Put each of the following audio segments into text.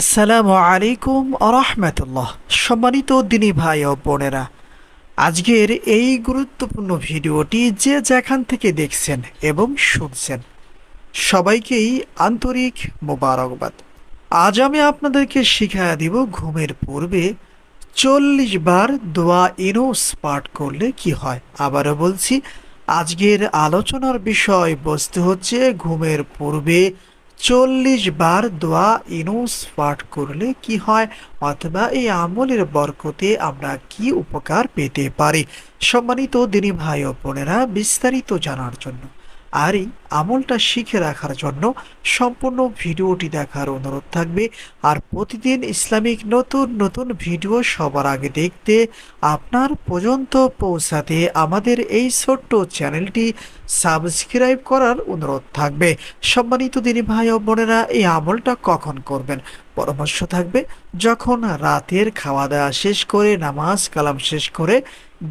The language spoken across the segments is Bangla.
আসসালামু আলাইকুম আরহামতুল্লাহ সম্মানিত দিনী ভাই ও বোনেরা, আজকের এই গুরুত্বপূর্ণ ভিডিওটি যে যেখান থেকে দেখছেন এবং শুনছেন, সবাইকেই আন্তরিক মোবারকবাদ। আজ আমি আপনাদেরকে শিখাইয়া দিব ঘুমের পূর্বে চল্লিশ বার দোয়া ইনোস পাঠ করলে কি হয়। আবারও বলছি, আজকের আলোচনার বিষয় বস্তু হচ্ছে ঘুমের পূর্বে চল্লিশ বার দোয়া ইনুস পাঠ করলে কি হয়? অথবা এই আমলের বরকতে আমরা কি উপকার পেতে পারি? সম্মানিত দিনী ভাই ও বোনেরা, বিস্তারিত জানার জন্য আর এই আমলটা শিখে রাখার জন্য সম্পূর্ণ ভিডিওটি দেখার অনুরোধ থাকবে। আর প্রতিদিন ইসলামিক নতুন নতুন ভিডিও সবার আগে দেখতে আপনার পর্যন্ত পৌঁছাতে আমাদের এই ছোট্ট চ্যানেলটি সাবস্ক্রাইব করার অনুরোধ থাকবে। সম্মানিত দিনী ভাই ও বোনেরা, এই আমলটা কখন করবেন? পরামর্শ থাকবে। যখন রাতের খাওয়া দাওয়া শেষ করে, নামাজ কালাম শেষ করে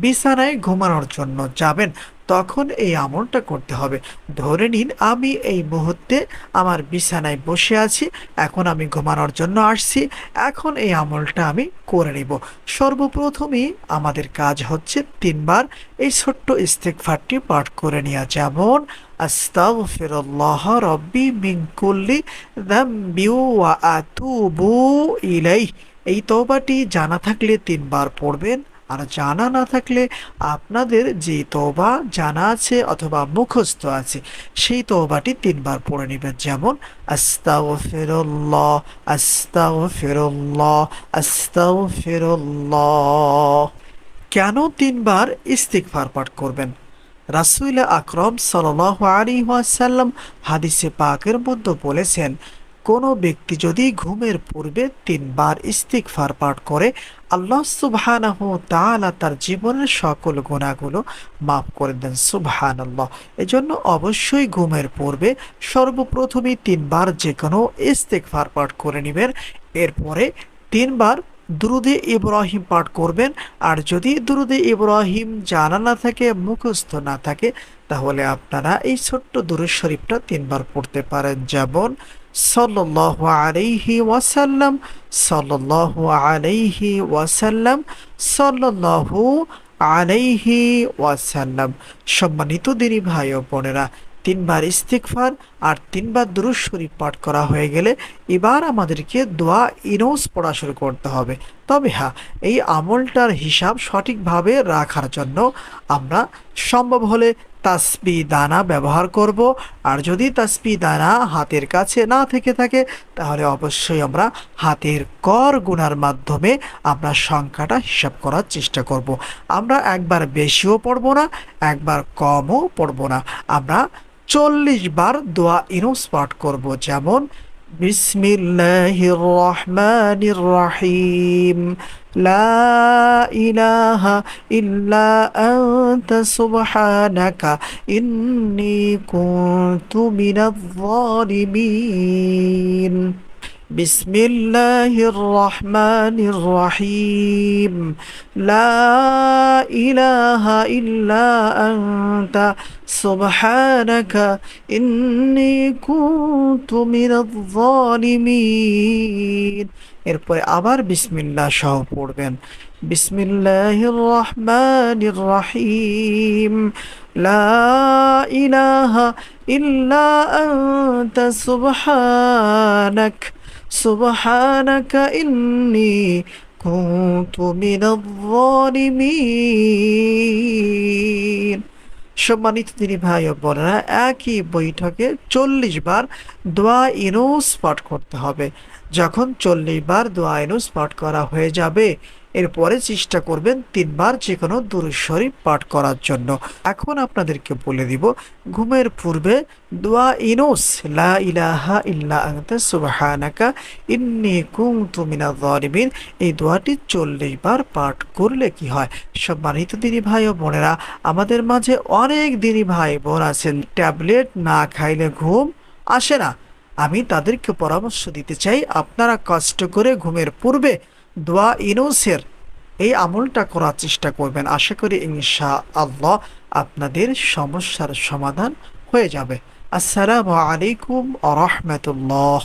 বিছানায় ঘুমানোর জন্য যাবেন, তখন এই আমলটা করতে হবে। ধরে নিন, আমি এই মুহূর্তে আমার বিছানায় বসে আছি, এখন আমি ঘুমানোর জন্য আসছি, এখন এই আমলটা আমি করে নিব। সর্বপ্রথমই আমাদের কাজ হচ্ছে তিনবার এই ছোট্ট ইস্তেকফারটি পাঠ করে নেওয়া। যেমন আস্তাগফিরুল্লাহ রব্বি মিন কুল্লি যামবি ওয়া আতুবু ইলাইহি। এই তওবাটি জানা থাকলে তিনবার পড়বেন, আর জানা না থাকলে আপনাদের যে তওবা জানা আছে অথবা মুখস্থ আছে, সেই তওবাটি তিনবার পড়ে নেবেন। যেমন কেন তিনবার ইস্তিগফার পাঠ করবেন? রাসুল আকরম সাল আলী ওয়াসাল্লাম হাদিসে পাকের মধ্যে বলেছেন, কোনো ব্যক্তি যদি ঘুমের পূর্বে তিনবার ইস্তিকফার পাঠ করে, আল্লাহ সুবহানাহ তাআলা তার জীবনের সকল গুণাগুলো মাফ করে দেন সুবহান আল্লাহ এজন্য অবশ্যই ঘুমের পূর্বে সর্বপ্রথমে তিনবার যে কোনো ইস্তিকফার পাঠ করে নেবেন, এরপরে তিনবার দুরুদে ইব্রাহিম পাঠ করবেন। আর যদি দুরুদে ইব্রাহিম জানা না থাকে, মুখস্থ না থাকে, তাহলে আপনারা এই ছোট্ট দুরুদ শরীফটা তিনবার পড়তে পারেন। যেমন, সাল্লাল্লাহু আলাইহি ওয়াসাল্লাম, সাল্লাল্লাহু আলাইহি ওয়াসাল্লাম, সাল্লাল্লাহু আলাইহি ওয়াসাল্লাম। সম্মানিত দিনী ভাই ও বোনেরা তিনবার ইস্তিকফার আর তিনবার দুরুদ শরীফ পাঠ করা হয়ে গেলে এবার আমাদেরকে দোয়া ইনোস পড়া শুরু করতে হবে। তবে হ্যাঁ এই আমলটার হিসাব সঠিকভাবে রাখার জন্য আমরা সম্ভব হলে তাসবি দানা ব্যবহার করব। আর যদি তাসবি দানা হাতের কাছে না থেকে থাকে, তাহলে অবশ্যই আমরা হাতের কর গুনার মাধ্যমে আমরা সংখ্যাটা হিসাব করার চেষ্টা করব। আমরা একবার বেশিও পড়ব না, একবার কমও পড়ব না। আমরা চল্লিশ বার দোয়া ইনুস পাঠ করব যেমন বিসমিল্লাহির রহমানির রহিম লা ইলাহা ইল্লা আনতা সুবহানাকা ইন্নী কুনতু মিনাজ জালিমিন بسم الله الرحمن الرحيم لا إله إلا أنت سبحانك إني كنت من الظالمين এরপরে আবার বিসমিল্লাহ সহ পড়বেন বিসমিল্লাহির রহমানির রহিম লা ইলাহা ইল্লা আনতা সুবহানাক সুবহানাকা ইন্নী কুনতু মিনাজ জালিমিন সম্মানিত তিনি ভাই ও বোনেরা, একই বৈঠকে চল্লিশ বার দোয়া ইনুস পাঠ করতে হবে। যখন চল্লিশ বার দোয়া ইনুস পাঠ করা হয়ে যাবে এরপরে চেষ্টা করবেন তিনবার যে কোনো দুরুশরীফ পাঠ করার জন্য। এখন আপনাদেরকে বলে দিব, ঘুমের পূর্বে দোয়া ইনোস, লা ইলাহা ইন্নী কুনতু এই দোয়াটি চল্লিশ বার পাঠ করলে কি হয়? সম্মানিত দিনী ভাই ও বোনেরা, আমাদের মাঝে অনেক দিনী ভাই বোন আছেন। ট্যাবলেট না খাইলে ঘুম আসে না। আমি তাদেরকে পরামর্শ দিতে চাই, আপনারা কষ্ট করে ঘুমের পূর্বে দোয়া ইনোসের এই আমলটা করার চেষ্টা করবেন। আশা করি ইনশা আল্লাহ আপনাদের সমস্যার সমাধান হয়ে যাবে। আসসালামু আলাইকুম আ রহমতুল্লাহ।